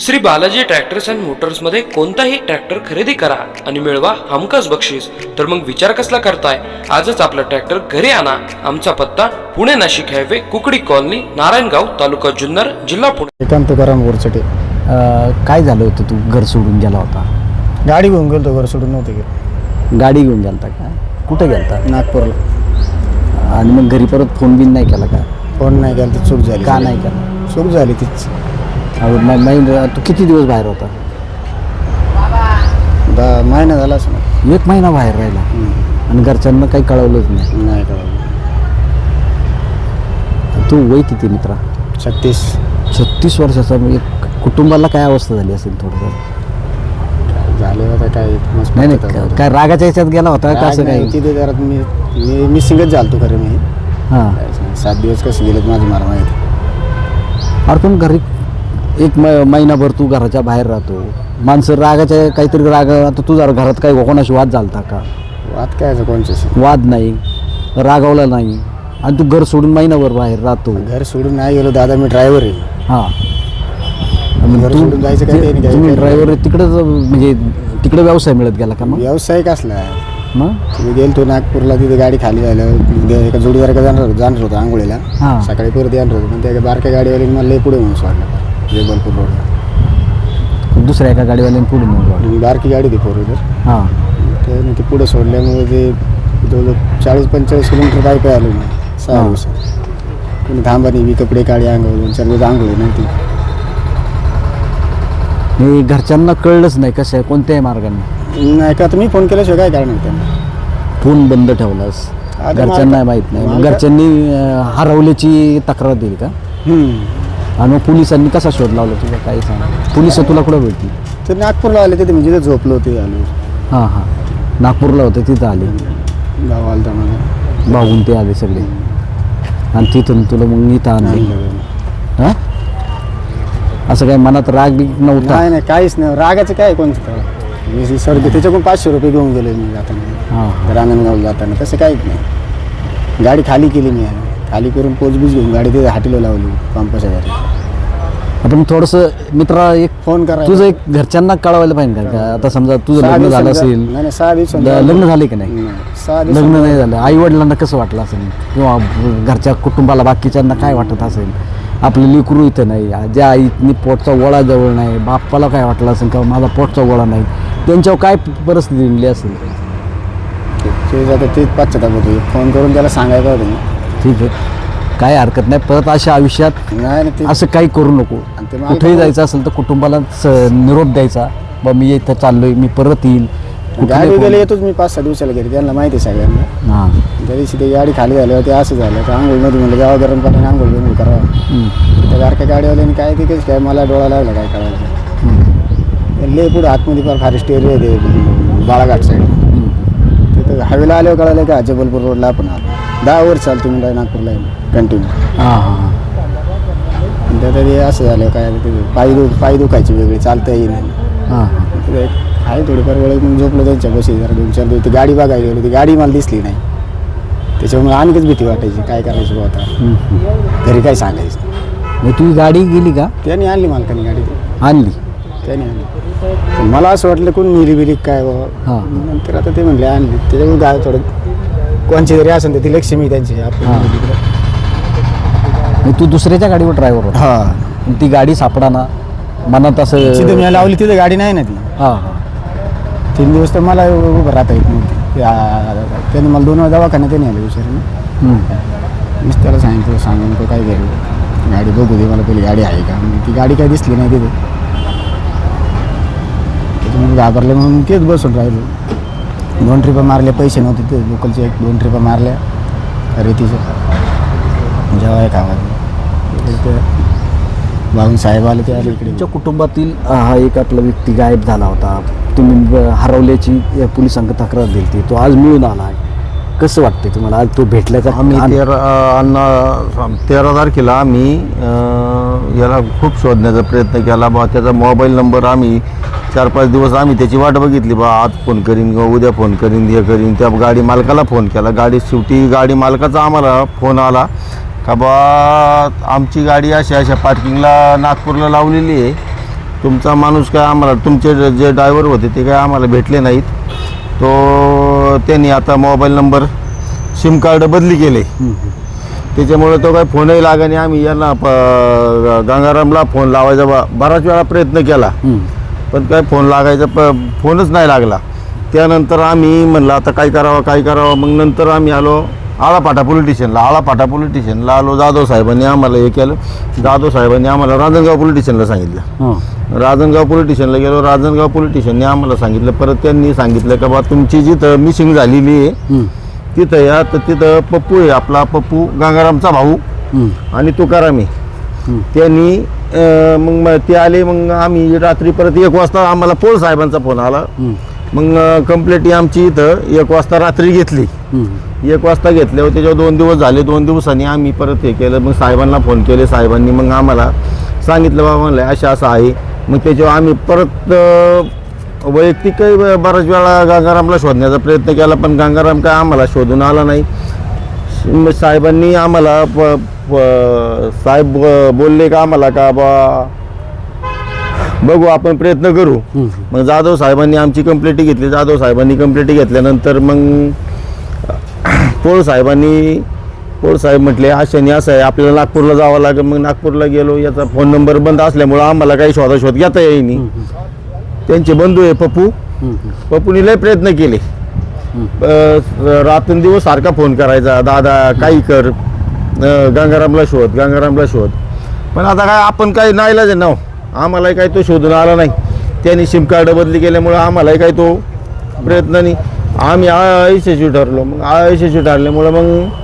Shri Balaji tractors and मोटर्समध्ये कोणताही tractor खरेदी करा आणि मिळवा हमखास बक्षीस. तर मग विचार कसला करताय? आजच आपला ट्रॅक्टर घरी आणा. आमचा पत्ता पुणे नाशिक हायवे कुकडी कॉलनी नारायणगाव तालुका जुन्नर जिल्हा पुणे. एकांत तुकाराम गोरचटे काय झालं होतं तू घर सोडून गेला होता? गाडी घेऊन गेलो घर सोडून नव्हते गेलो. गाडी घेऊन गेलता का? कुठं गेलता? नागपूरला. आणि मग घरी परत फोन बिन नाही केला का? फोन नाही केला तर चूक झाली. का नाही केला? चूक झाली तीच. अहो, म- महिना तू किती दिवस बाहेर होता महिना झाला असं एक महिना बाहेर राहिला आणि घरच्यांना काही कळवलंच नाही नाही तू वय किती मित्रा छत्तीस छत्तीस वर्षाचा मग एक कुटुंबाला काय अवस्था झाली असेल थोडंसं झाले होता काय मस्त नाही पद्धत नाही होता. काय रागाच्या ह्याच्यात गेला होता का असं नाही, काही तिथे जरा मी मी मी सिंगच झालतो खरं मी हां सात दिवस कसे गेलेत माझं मला माहिती अरे पण घरी एक म- महिनाभर तू घराच्या बाहेर राहतो. माणसं रागाच्या काहीतरी राग आता तू जरा घरात काही कोणाशी वाद झालता का? वाद काय कोणच्याशी? वाद नाही रागावला नाही आणि तू घर सोडून महिनाभर बाहेर राहतो. घर सोडून नाही गेलो दादा मी ड्रायव्हर आहे. हां. घर सोडून जायचं काय ते नाही, काय- तुम्ही काय- ड्रायव्हर तिकडंच म्हणजे तिकडे व्यवसाय मिळत गेला का मग? व्यावसायिक असला मग? गेलतो नागपूरला तिथे गाडी खाली झालं एका जोडीदार जाणार होतो जाणार होतो आंघोळीला. हां. सकाळी परत येणार होतो पण त्या बारक्या गाडीवाले मला लई पुढे म्हणून सोडलं जबलपूर रोडला दुसऱ्या एका गाडीवाल्याने पुढे नेऊन बारकी गाडी होती फोर व्हीलर हां. त्याने ते पुढे सोडल्यामुळे ते जवळजवळ चाळीस पंचेचाळीस किलोमीटर काय आलो मी सहा हां. दिवसात. कोणी थांबा नाही मी कपडे काढे चार दिवस आंघोळी नव्हती हे घरच्यांना कळलंच नाही कसं आहे कोणत्याही मार्गाने. नाही का तुम्ही फोन केल्याशिवाय काय कारण त्यांना? फोन बंद ठेवलास. आता घरच्यांना मार्ग- माहीत नाही. मग मार्ग- घरच्यांनी अं, हरवल्याची तक्रार दिली का? हम्म. आणि मग पोलिसांनी कसा शोध लावला तुझा? काही सांग? पोलीस तुला कुठं भेटली? ते नागपूरला आले तिथे म्हणजे झोपलो होते आलो. हां हां. नागपूरला होते तिथं आले. भाऊ आलता माझा भाऊन ते आले सगळे. आणि तिथून तुला मग इथं आणले. हां? असं काही मनात राग बी नव्हता? नाही नाही काहीच नाही. रागाचं काय कोणतं तेव्हा? मी सर त्याच्याकडून पाचशे रुपये घेऊन गेलो मी जाताना. हां जाताना. तसं काहीच नाही. गाडी खाली केली मी. खाली करून पोचबीज घेऊन गाडी तिथे हाटीला लावली पंप शेजारी आपण थोडंसं मित्रा एक फोन करा तुझं एक घरच्यांना कळवायला पाहिजे का? आता समजा तुझं लग्न झालं असेल जा- नाही नाही, सहा दिवस द- लग्न झाले की नाही सहा दिवस लग्न नाही झालं आई वडिलांना कसं वाटलं असेल किंवा घरच्या कुटुंबाला बाकीच्यांना काय वाटत असेल आपलं लेकरू इथं नाही ज्या आईनी पोटचा गोळा जवळ नाही बाप्पाला काय वाटलं असेल किंवा माझा पोटचा गोळा नाही त्यांच्यावर काय परिस्थिती निघली असेल ते जातं ते पश्चाताप होतो फोन करून त्याला सांगायचं होतं मी. ठीक आहे. काय हरकत नाही. परत अशा आयुष्यात नाही ते असं काही करू नको. आणि ते कुठेही जायचं असेल तर कुटुंबाला स- निरोप द्यायचा. बा मी इथं चाललोय मी परत येईल. गाडी येतोच मी पाच सहा दिवसाला घरी. त्यांना माहिती आहे सगळ्यांना. हां. त्या दिवशी ते गाडी खाली झाल्यावर ते असं झालं. तर आंघोळमध्ये म्हणलं जावा गरम पाण्याने आंघोळ बिंघोळ करावं. हम्म. त्या बारक्या गाडीवाल्याने काय ते काय मला डोळा लागला काय कळायला हम्म. लय पुढे आतमध्ये फार फारेस्ट एरिया आहे ते बाळाघाट साईड हम्म. तिथं हवेला आल्यावर कळालं का जबलपूर रोडला आपण आलो. दहा वर चालतो मी नागपूरला कंटिन्यू हां हां त्यात ते असं झालं काय ते पाय दु पाय दुखायचे वेगळे चालता येईल हां हां. आहे थोडीफार वेळ मग झोपलो त्यांच्या बशी जरा दोन चार दिवस. ती गाडी बघायला गेलो ती गाडी मला दिसली नाही. त्याच्यामुळे आणखीच भीती वाटायची काय करायचं बुवा आता. घरी काय सांगायचं? मग तुझी गाडी गेली का? त्याने आणली मालकाने गाडी? ती. आणली. त्याने आणली. मला असं वाटलं कोण मिली बिली काय बाबा हां. नंतर आता ते म्हणले आणली. त्याच्यामुळे गाय थोडं कोणची जरी असेल तर ती लक्ष्मी त्यांची आपण हां. मग तू दुसऱ्याच्या गाडीवर ड्रायव्हर होता. हा. ती गाडी सापडाना मनात असं तिथं मी लावली तिथं गाडी नाही ना ती. हां हां. तीन दिवस तर मला उभं राहता येत नव्हती. ते, आ, त्याने मला दोन वेळा दवाखान्यात नाही आले विचारून हम्म. मीच त्याला सांगितलं सांगून तो काय करू? गाडी बघू दे मला पहिली गाडी आहे का? मग ती गाडी काय दिसली नाही तिथे. त्याच्यामुळे घाबरले म्हणून तेच बसून राहिलो. दोन ट्रिपा मारल्या पैसे नव्हते ते लोकलचे एक दोन ट्रिपा मारल्या. रेतीच्या जेव्हा एक आवाज ते साहेब आले ते आले. इकडे तुमच्या कुटुंबातील हा एक आपला व्यक्ती गायब झाला होता. तुम्ही हरवल्याची पोलिसांक तक्रार दिली होती. तो आज मिळून आला आहे. कसं वाटते तुम्हाला? आज तो भेटल्याचा आम्ही आन- तेरा अण्णा तेरा तारखेला आम्ही अं, याला खूप शोधण्याचा प्रयत्न केला. बा त्याचा मोबाईल नंबर आम्ही चार पाच दिवस आम्ही त्याची वाट बघितली. बा आज फोन करीन किंवा उद्या फोन करीन हे करीन. त्या गाडी मालकाला फोन केला. गाडी शेवटी गाडी मालकाचा आम्हाला फोन आला. का बा आमची गाडी अशा अशा पार्किंगला नागपूरला लावलेली आहे. तुमचा माणूस काय आम्हाला तुमचे जे ड्रायव्हर होते ते काय आम्हाला भेटले नाहीत. तो त्यांनी आता मोबाईल नंबर सिम कार्ड बदली केले. त्याच्यामुळे तो काय फोनही लागा आणि आम्ही यांना गंगारामला फोन लावायचा बा बराच वेळा प्रयत्न केला. पण काय फोन लागायचा प फोनच नाही लागला. त्यानंतर आम्ही म्हणलं आता काय करावं काय करावं. मग नंतर आम्ही आलो आळापाटा पोलीस स्टेशनला. आळापाटा पोलीस स्टेशनला आलो जाधव साहेबांनी आम्हाला हे केलं. जाधव साहेबांनी आम्हाला राजनगाव पोलीस स्टेशनला सांगितलं. राजनगाव पोलीस स्टेशनला गेलो राजनगाव पोलीस स्टेशनने आम्हाला सांगितलं परत त्यांनी सांगितलं का बा तुमची जिथं मिसिंग झालेली आहे. तिथं या तर तिथं पप्पू आहे आपला पप्पू गंगारामचा भाऊ. आणि तुकाराम आहे त्यांनी मग ते आले मग आम्ही रात्री परत एक वाजता आम्हाला पोळ साहेबांचा फोन आला. मग कंप्लेंट ही आमची इथं एक वाजता रात्री घेतली. एक वाजता घेतल्यावर त्याच्यावर दोन दिवस झाले दोन दिवसांनी आम्ही परत हे केलं मग साहेबांना फोन केले साहेबांनी मग आम्हाला सांगितलं बाबा म्हणलं असं असं आहे मग त्याच्यावर आम्ही परत वैयक्तिकही बऱ्याच वेळा गंगारामला शोधण्याचा प्रयत्न केला पण गंगाराम काय आम्हाला शोधून आला नाही. साहेबांनी आम्हाला प- साहेब बोलले का आम्हाला का बा बघू आपण प्रयत्न करू. मग जाधव साहेबांनी आमची कंप्लेंट घेतली. जाधव साहेबांनी कंप्लेंट घेतल्यानंतर मग पोळ साहेबांनी साहेब म्हटले अशाने असं आहे आपल्याला नागपूरला जावं लागेल मग नागपूरला गेलो याचा फोन नंबर बंद असल्यामुळं आम्हाला काही शोधाशोध घेता येईनी त्यांचे बंधू आहे पप्पू पप्पूने लय प्रयत्न केले रात्रंदिवस सारखा फोन करायचा दादा काही कर गंगारामला शोध गंगारामला शोध पण आता काय आपण काही नाईलाज आहे ना हो. आम्हालाही काही तो शोधून आला नाही त्यांनी सिम कार्ड बदली केल्यामुळं आम्हालाही काही तो प्रयत्न नाही आम्ही यशस्वी ठरलो मग यशस्वी ठरल्यामुळं मग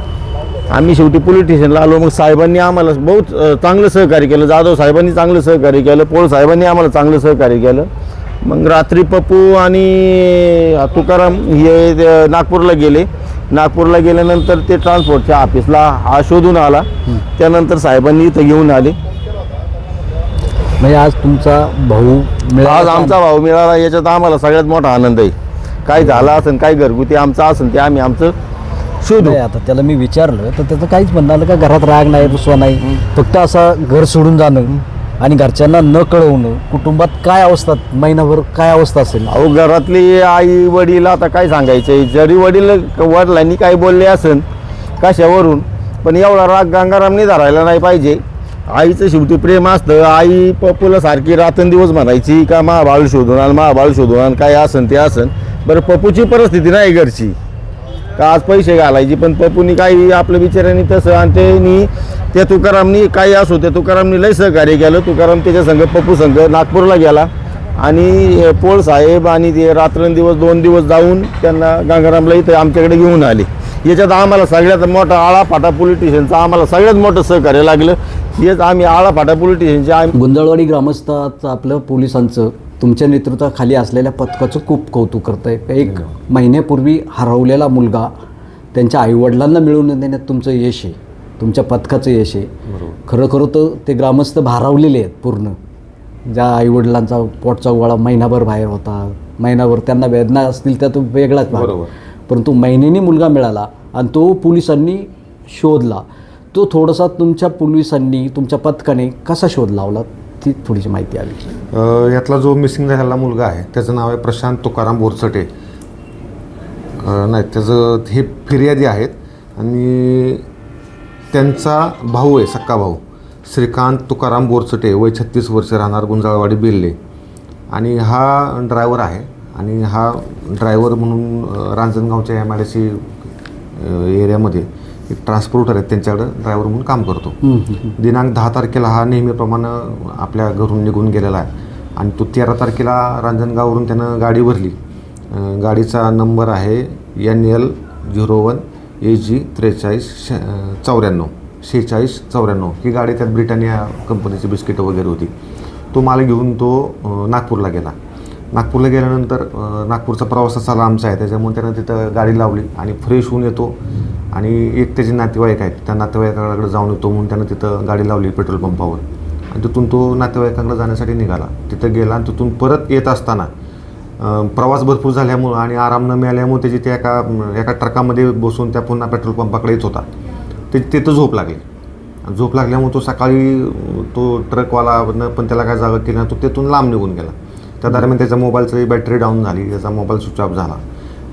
आम्ही शेवटी पोलीस स्टेशनला आलो. मग साहेबांनी आम्हाला बहुत चांगलं सहकार्य केलं. जाधव साहेबांनी चांगलं सहकार्य केलं. पोळ साहेबांनी आम्हाला चांगलं सहकार्य केलं. मग रात्री पप्पू आणि तुकाराम हे नागपूरला गेले. नागपूरला गेल्यानंतर ते ट्रान्सपोर्टच्या ऑफिसला हा शोधून आला. त्यानंतर साहेबांनी इथं घेऊन आले. म्हणजे आज तुमचा भाऊ आज? आमचा भाऊ मिळाला. याच्यात आम्हाला सगळ्यात मोठा आनंद आहे. काय झालं असेल काय घरगुती आमचं असेल ते आम्ही आमचं शोधू. आता त्याला मी विचारलं तर त्याचं काहीच म्हणणं आलं का? घरात राग नाही रुसवा नाही. फक्त असं घर सोडून जाणं आणि घरच्यांना न कळवणं. कुटुंबात काय अवस्था महिनाभर काय अवस्था असेल? अहो घरातली आई वडील आता काय सांगायचे जरी वडील वडिलांनी काय बोलले असेल कशावरून? पण एवढा राग गंगारामने धरायला नाही पाहिजे. आईचं शेवटी प्रेम असतं. आई पप्पूला सारखी रात्रंदिवस म्हणायची का मा बाळ शोधून आण मा बाळ शोधून आण काय असन ते असन. बरं पप्पूची परिस्थिती नाही घरची. का आज पैसे घालायचे पण पप्पूनी काही आपल्या विचारांनी तसं आणि त्यांनी त्या तुकारामनी काही असो त्या तुकारामनी लय सहकार्य केलं. तुकाराम त्याच्या संघ पप्पू संघ नागपूरला गेला. आणि पोळ साहेब आणि ते रात्रंदिवस दोन दिवस जाऊन त्यांना गंगारामला इथं आमच्याकडे घेऊन आले. याच्यात आम्हाला सगळ्यात मोठा आळाफाटा पोलीस स्टेशनचं आम्हाला सगळ्यात मोठं सहकार्य लागलं. हेच आम्ही आळाफाटा पोलीस स्टेशनचे आम्ही गुंदळवाडी ग्रामस्थाचं आपलं पोलिसांचं तुमच्या नेतृत्वाखाली असलेल्या पथकाचं खूप कौतुक करत आहे एक महिन्यापूर्वी हरवलेला मुलगा त्यांच्या आईवडिलांना मिळवून देण्यात तुमचं यश आहे. तुमच्या पथकाचं यश आहे. खरं खरं तर ते ग्रामस्थ भारावलेले आहेत पूर्ण. ज्या आईवडिलांचा पोटचा गोळा महिनाभर बाहेर होता महिनाभर त्यांना वेदना असतील त्या तो वेगळाच भाग. परंतु महिन्यानी मुलगा मिळाला आणि तो पोलिसांनी शोधला. तो थोडासा तुमच्या पोलिसांनी तुमच्या पथकाने कसा शोध लावला? ती थोडीशी माहिती हवी. यातला जो मिसिंग झालेला मुलगा आहे त्याचं नाव आहे प्रशांत तुकाराम बोरचटे. नाही त्याचं हे फिर्यादी आहेत आणि त्यांचा भाऊ आहे सक्का भाऊ श्रीकांत तुकाराम बोरचटे वय छत्तीस वर्ष राहणार गुंजाळवाडी बेल्ले. आणि हा ड्रायव्हर आहे आणि हा ड्रायव्हर म्हणून रांजणगावच्या एम आय डी सी एरियामध्ये एक ट्रान्सपोर्टर आहेत त्यांच्याकडं ड्रायव्हर म्हणून काम करतो. दिनांक दहा तारखेला हा नेहमीप्रमाणे आपल्या घरून निघून गेलेला आहे. आणि तो तेरा तारखेला रांजणगाववरून त्यानं गाडी भरली. गाडीचा नंबर आहे N L zero one A G त्रेचाळीस श चौऱ्याण्णव शेहेचाळीस चौऱ्याण्णव. ही गाडी त्यात ब्रिटानिया कंपनीची बिस्किटं वगैरे होती. तो माल घेऊन तो नागपूरला गेला. नागपूरला गेल्यानंतर नागपूरचा प्रवास असा लांबचा आहे त्याच्यामुळे त्यानं तिथं गाडी लावली आणि फ्रेश होऊन येतो. आणि एक त्याचे नातेवाईक आहेत त्या नातेवाईकाकडे जाऊन येतो म्हणून त्यानं तिथं गाडी लावली पेट्रोल पंपावर. आणि तिथून तो नातेवाईकाकडे जाण्यासाठी निघाला. तिथं गेला आणि तिथून परत येत असताना प्रवास भरपूर झाल्यामुळं आणि आराम न मिळाल्यामुळे त्याची त्या एका एका ट्रकामध्ये बसून त्या पुन्हा पेट्रोल पंपाकडे येत होता. ते तिथं झोप लागली. झोप लागल्यामुळे तो सकाळी तो ट्रकवाला पण त्याला काय जागा केली ना तो तिथून लांब निघून गेला. त्या दरम्यान त्याच्या मोबाईलची बॅटरी डाऊन झाली त्याचा मोबाईल स्विच ऑफ झाला.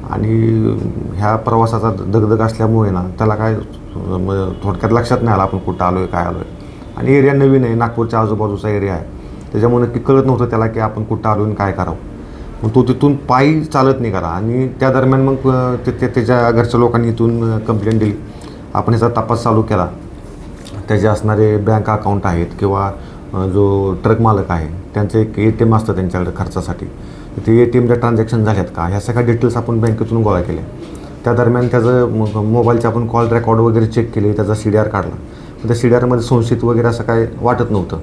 आणि ह्या प्रवासाचा दगदग असल्यामुळे ना त्याला काय म्हणजे थोडक्यात लक्षात नाही आलं आपण कुठं आलो आहे काय आलो आहे आणि एरिया नवीन आहे नागपूरच्या आजूबाजूचा एरिया आहे. त्याच्यामुळे नक्की कळत नव्हतं त्याला की आपण कुठं आलो आणि काय करावं. मग तो तिथून पायी चालत निघाला आणि त्या दरम्यान मग ते त्याच्या घरच्या लोकांनी इथून कंप्लेंट दिली. आपण याचा तपास चालू केला. त्याचे असणारे बँक अकाउंट आहेत किंवा जो ट्रक मालक आहे त्यांचं एक ए टी एम असतं त्यांच्याकडे खर्चासाठी. ते ए टी एमच्या ट्रान्झॅक्शन झाल्यात का? ह्या सगळ्या डिटेल्स आपण बँकेतून गोळा केल्या. त्या दरम्यान त्याचं मोबाईलचे आपण कॉल रेकॉर्ड वगैरे चेक केले त्याचा सी डी आर काढला. पण त्या सी डी आरमध्ये संशयित वगैरे असं काय वाटत नव्हतं.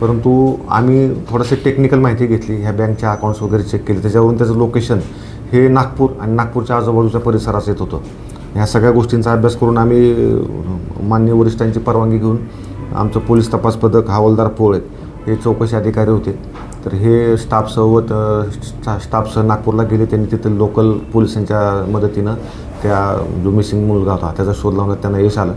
परंतु आम्ही थोडंसं टेक्निकल माहिती घेतली ह्या बँकच्या अकाउंट्स वगैरे चेक केले. त्याच्यावरून त्याचं लोकेशन हे नागपूर आणि नागपूरच्या आजूबाजूच्या परिसरात येत होतं. ह्या सगळ्या गोष्टींचा अभ्यास करून आम्ही मान्य वरिष्ठांची परवानगी घेऊन आमचं पोलीस तपास पथक हवालदार पोळे हे चौकशी अधिकारी होते. तर हे स्टाफसोबत स्टाफसह नागपूरला गेले. त्यांनी तिथं लोकल पोलिसांच्या मदतीनं त्या जो मिसिंग मुलगा होता त्याचा शोध लावण्यात त्यांना यश आलं.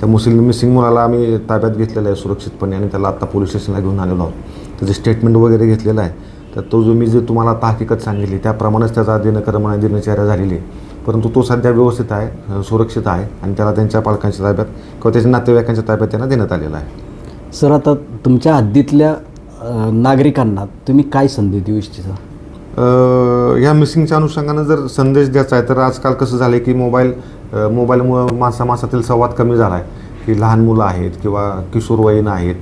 त्या मुस्लिम मिसिंग मुलाला आम्ही ताब्यात घेतलेलं आहे सुरक्षितपणे आणि त्याला आत्ता पोलीस स्टेशनला घेऊन आलेलो आहोत. त्याचे स्टेटमेंट वगैरे घेतलेलं आहे. तर तो जो मी जे तुम्हाला आता हकीकत सांगितली त्याप्रमाणेच त्याचा दिनक्रम दिनचर्या झालेली आहे. परंतु तो सध्या व्यवस्थित आहे सुरक्षित आहे आणि त्याला त्यांच्या पालकांच्या ताब्यात किंवा त्याच्या नातेवाईकांच्या ताब्यात त्यांना देण्यात आलेला आहे. सर आता तुमच्या हद्दीतल्या नागरिकांना तुम्ही काय संधी देऊ इच्छिता? ह्या मिसिंगच्या अनुषंगानं जर संदेश द्यायचा आहे तर आजकाल कसं झालं आहे की मोबाईल मोबाईलमुळं माणसा माणसातील संवाद कमी झाला आहे की लहान मुलं आहेत किंवा किशोरवयीन आहेत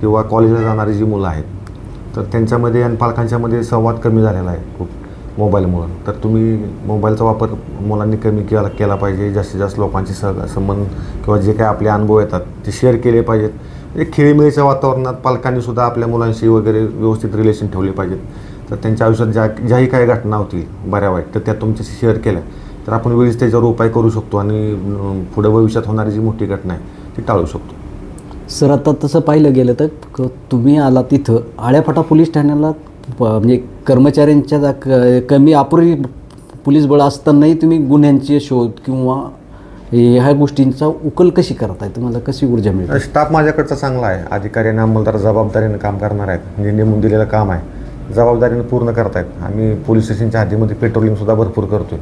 किंवा कॉलेजला जाणारी जी मुलं आहेत तर त्यांच्यामध्ये आणि पालकांच्यामध्ये संवाद कमी झालेला आहे खूप. मोबाईलमुळं. तर तुम्ही मोबाईलचा वापर मुलांनी कमी केला केला पाहिजे जास्तीत जास्त लोकांशी सह संबंध किंवा जे काही आपले अनुभव येतात ते शेअर केले पाहिजेत. म्हणजे खेळीमेळीच्या वातावरणात पालकांनीसुद्धा आपल्या मुलांशी वगैरे व्यवस्थित रिलेशन ठेवले पाहिजेत. तर त्यांच्या आयुष्यात ज्या ज्याही काही घटना होतील बऱ्या वाईट तर त्या तुमच्याशी शेअर केल्या. तर आपण वेळीच त्याच्यावर उपाय करू शकतो आणि पुढे भविष्यात होणारी जी मोठी घटना आहे ती टाळू शकतो. सर आता तसं पाहिलं गेलं तर क- तुम्ही आला तिथं आळ्याफाटा पोलीस ठाण्याला प- म्हणजे कर्मचाऱ्यांच्या जा- क- कमी अपुरी पोलीस बळ असतानाही तुम्ही गुन्ह्यांचे शोध किंवा ह्या गोष्टींचा उकल कशी करताय? तुम्हाला कशी ऊर्जा मिळते? स्टाफ माझ्याकडचा चांगला आहे. अधिकारी आणि अंमलदार जबाबदारीनं काम करणार आहेत. म्हणजे नेमून दिलेलं काम आहे. जबाबदारीनं पूर्ण करतायत. आम्ही पोलीस स्टेशनच्या हद्दीमध्ये पेट्रोलिंगसुद्धा भरपूर करतो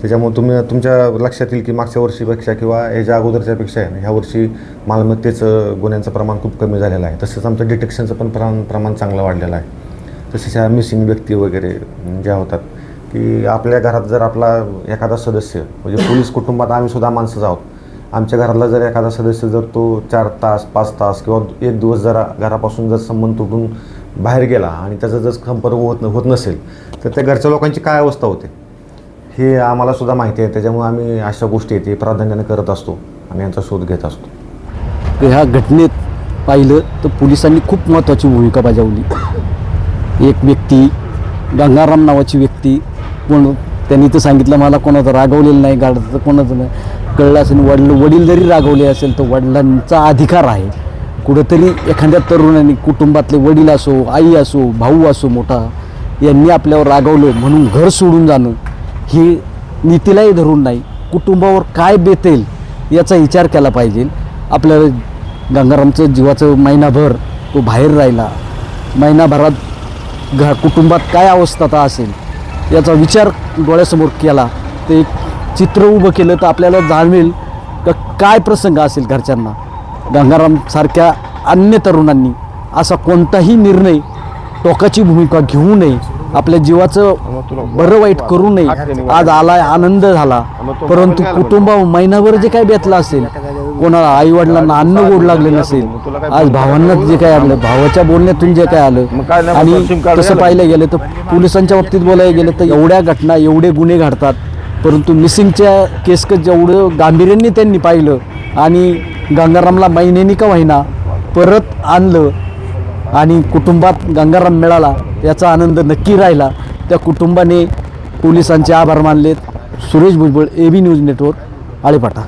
त्याच्यामुळे तुम्ही तुमच्या लक्षात येईल की मागच्या वर्षीपेक्षा किंवा याच्या अगोदरच्यापेक्षा आहे ह्या वर्षी मालमत्तेचं गुन्ह्यांचं प्रमाण खूप कमी झालेलं आहे. तसंच आमचं डिटेक्शनचं पण प्रमाण प्रमाण चांगलं वाढलेलं आहे. तसेच ह्या मिसिंग व्यक्ती वगैरे ज्या होतात की आपल्या घरात जर आपला एखादा सदस्य म्हणजे पोलीस कुटुंबात आम्ही सुद्धा माणसंच आहोत. आमच्या घरातला जर एखादा सदस्य जर तो चार तास पाच तास किंवा एक दिवस जरा घरापासून जर संबंध तुटून बाहेर गेला आणि त्याचा जर संपर्क होत होत नसेल तर त्या घरच्या लोकांची काय अवस्था होते? हे आम्हाला सुद्धा माहिती आहे. त्याच्यामुळे आम्ही अशा गोष्टी आहेत हे प्राधान्याने करत असतो आणि यांचा शोध घेत असतो. तर ह्या घटनेत पाहिलं तर पोलिसांनी खूप महत्त्वाची भूमिका बजावली. एक व्यक्ती गंगाराम नावाची व्यक्ती कोण त्यांनी तर सांगितलं मला कोणाचं रागवलेलं नाही गाडचं कोणाचं नाही. कळलं असेल वडील वडील जरी रागवले असेल तर वडिलांचा अधिकार आहे. कुठंतरी एखाद्या तरुणाने कुटुंबातले वडील असो आई असो भाऊ असो मोठा यांनी आपल्यावर रागवलं म्हणून घर सोडून जाणं हे नीतीलाही धरून नाही. कुटुंबावर काय बेतेल याचा विचार केला पाहिजे. आपल्या गंगारामचं जीवाचं महिनाभर तो बाहेर राहिला. महिनाभरात घ कुटुंबात काय अवस्था असेल याचा विचार डोळ्यासमोर केला. ते एक चित्र उभं केलं तर आपल्याला जाणवेल का काय प्रसंग असेल घरच्यांना. गंगारामसारख्या अन्य तरुणांनी असा कोणताही निर्णय टोकाची भूमिका घेऊ नये आपल्या जीवाचं बरं वाईट करू नये. आज आलाय आनंद झाला. परंतु कुटुंब महिनाभर जे काय बेतलं असेल कोणाला आई वडिलांना अन्न गोड लागले नसेल. आज भावांना जे काय आलं भावाच्या बोलण्यातून जे काय आलं आणि तसं पाहिलं गेलं तर पोलिसांच्या बाबतीत बोलायला गेलं तर एवढ्या घटना एवढे गुन्हे घडतात. परंतु मिसिंगच्या केसक जेवढं गांभीर्याने त्यांनी पाहिलं आणि गंगारामला महिन्यानी का होईना परत आणलं आणि कुटुंबात गंगाराम मिळाला याचा आनंद नक्की राहिला. त्या कुटुंबाने पोलिसांचे आभार मानलेत. Suresh Bhujbal A B news network Alephata.